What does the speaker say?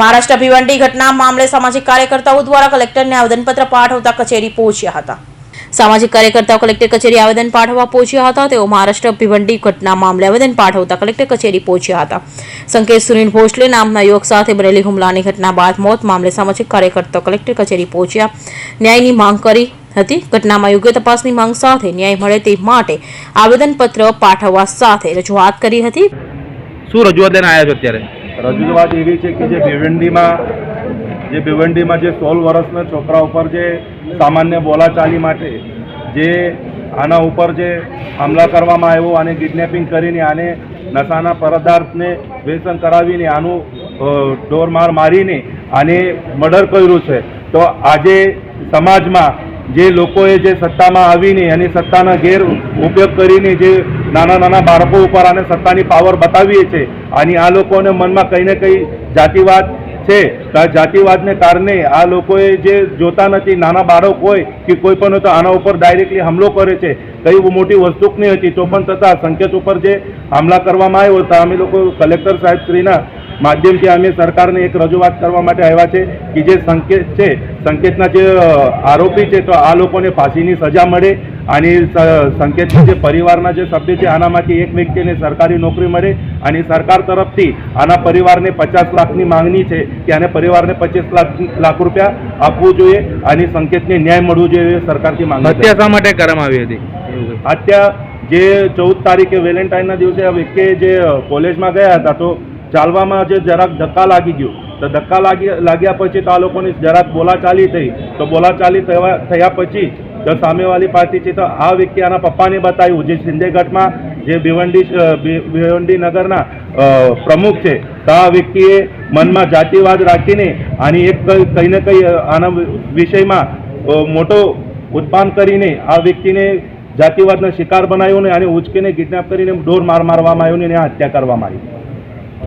મહારાષ્ટ્ર ભિવંડી ઘટના મામલે સામાજિક કાર્યકર્તાઓ દ્વારા કલેક્ટરને આવેદનપત્ર પાઠવતા કચેરી પહોંચ્યા હતા. સામાજિક કાર્યકર્તાઓ કલેક્ટર કચેરી આવેદન પાઠવવા પહોંચ્યા હતા. તેઓ મહારાષ્ટ્ર ભિવંડી ઘટના મામલે આવેદન પાઠવતા કલેક્ટર કચેરી પહોંચ્યા હતા. સંકેત સુનિલ ભોસલે નામના યુવક સાથે બનેલી હુમલાની ઘટના બાદ મોત મામલે સામાજિક કાર્યકર્તાઓ કલેક્ટર કચેરી પહોંચ્યા. ન્યાયની માંગ કરી હતી. ઘટનામાં યોગ્ય તપાસની માંગ સાથે ન્યાય મળે તે માટે આવેદનપત્ર પાઠવવા સાથે રજૂઆત કરી હતી. શું રજૂઆત લઈને આવ્યા છો અત્યારે? રજૂઆત એવી છે કે જે ભિવંડીમાં જે ભિવંડીમાં જે સોળ વર્ષના છોકરા ઉપર જે સામાન્ય બોલાચાલી માટે જે આના ઉપર જે હમલા કરવામાં આવ્યો અને કિડનેપિંગ કરીને આને નશાના પદાર્થને વ્યસન કરાવીને આનું ઢોરમાર મારીને આને મર્ડર કર્યું છે. તો આજે સમાજમાં જે લોકોએ જે સત્તામાં આવીને એની સત્તાના ગેર ઉપયોગ કરીને જે નાના નાના બાળકો ઉપર આને સત્તાની પાવર બતાવીએ છે અને આ લોકોને મનમાં કંઈ ને કંઈ જાતિવાદ છે. જાતિવાદને કારણે આ લોકોએ જે જોતા નથી, નાના બાળક હોય કે કોઈ પણ તો આના ઉપર ડાયરેક્ટલી હુમલો કરે છે. કઈ મોટી વસ્તુ નહીં હતી, તો પણ છતાં સંકેત ઉપર જે હુમલા કરવામાં આવ્યો હતા, અમે લોકો કલેક્ટર સાહેબ શ્રીના માધ્યમથી અમે સરકારને એક રજૂઆત કરવા માટે આવ્યા છે કે જે સંકેત છે, સંકેતના જે આરોપી છે, તો આ લોકોને ફાંસીની સજા મળે. અને સ- સંકેતના જે પરિવારના જે સભ્ય છે આનામાંથી એક વ્યક્તિને સરકારી નોકરી મળે અને સરકાર તરફથી આના પરિવારને પચાસ લાખની માંગણી છે કે આને પરિવારને પચીસ લાખ લાખ રૂપિયા આપવું જોઈએ અને સંકેતને ન્યાય મળવું જોઈએ સરકારથી માંગણી છે. હત્યા શા માટે કરવામાં આવી હતી? અત્યારે જે ચૌદ તારીખે વેલેન્ટાઇનના દિવસે આ વ્યક્તિએ જે કોલેજમાં ગયા હતા તો ચાલવામાં જે જરાક ધક્કા લાગી ગયો. તો ધક્કા લાગી લાગ્યા પછી તો આ લોકોની જરાક બોલાચાલી થઈ. તો બોલાચાલી થવા થયા પછી તો સામેવાળી પાર્ટી છે તો આ વ્યક્તિ આના પપ્પાને બતાવ્યું. જે સિંદેગઢમાં જે ભિવંડી ભિવંડી નગરના પ્રમુખ છે, તો આ વ્યક્તિએ મનમાં જાતિવાદ રાખીને આની એક કંઈ ને કંઈ આના વિષયમાં મોટો ઉત્પાન કરીને આ વ્યક્તિને જાતિવાદનો શિકાર બનાવ્યો ને અને ઉચકીને કિડનેપ કરીને ઢોર માર મારવામાં આવ્યો ને એને હત્યા કરવામાં આવી.